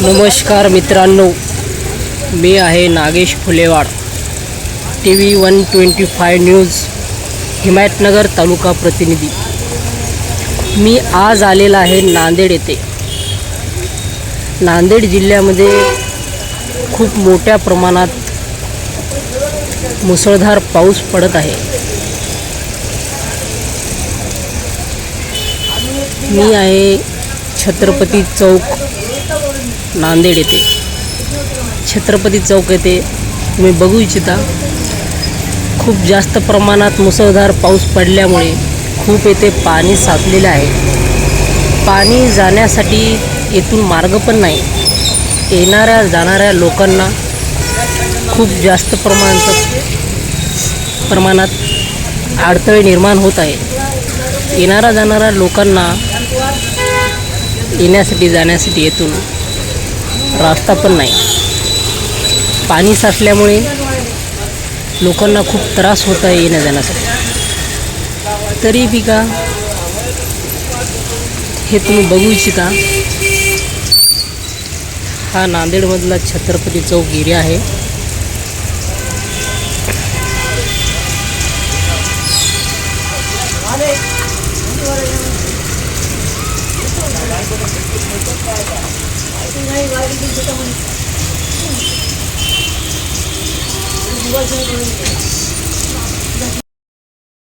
नमस्कार मित्रांनो मी आहे Nagesh Phulewad. T V one twenty five news Himayatnagar taluka प्रतिनिधी. मी आज आलेला आहे नांदेड येथे. नांदेड जिल्ह्यामध्ये खूप मोठ्या प्रमाणात मुसळधार पाऊस पडत आहे. मी आहे छत्रपती चौक नांदेड येथे छत्रपती चौक येथे तुम्ही बघू इच्छिता. खूप जास्त प्रमाणात मुसळधार पाऊस पडल्यामुळे खूप येथे पाणी साचलेले आहे. पाणी जाण्यासाठी येथून मार्ग पण नाही. येणाऱ्या जाणाऱ्या लोकांना खूप जास्त प्रमाणात प्रमाणात अडथळे निर्माण होत आहे. येणाऱ्या जाणाऱ्या लोकांना येण्यासाठी जाण्यासाठी येथून रास्ता पण नाही. पाणी साचल्यामुळे लोकांना खूप त्रास होत आहे येण्या जाण्यासाठी तरी बी का हे तुम्ही बघू इच्छिता. हा नांदेडमधला छत्रपती चौक एरिया आहे. সিংহাই বাড়ি কিন্তু তখন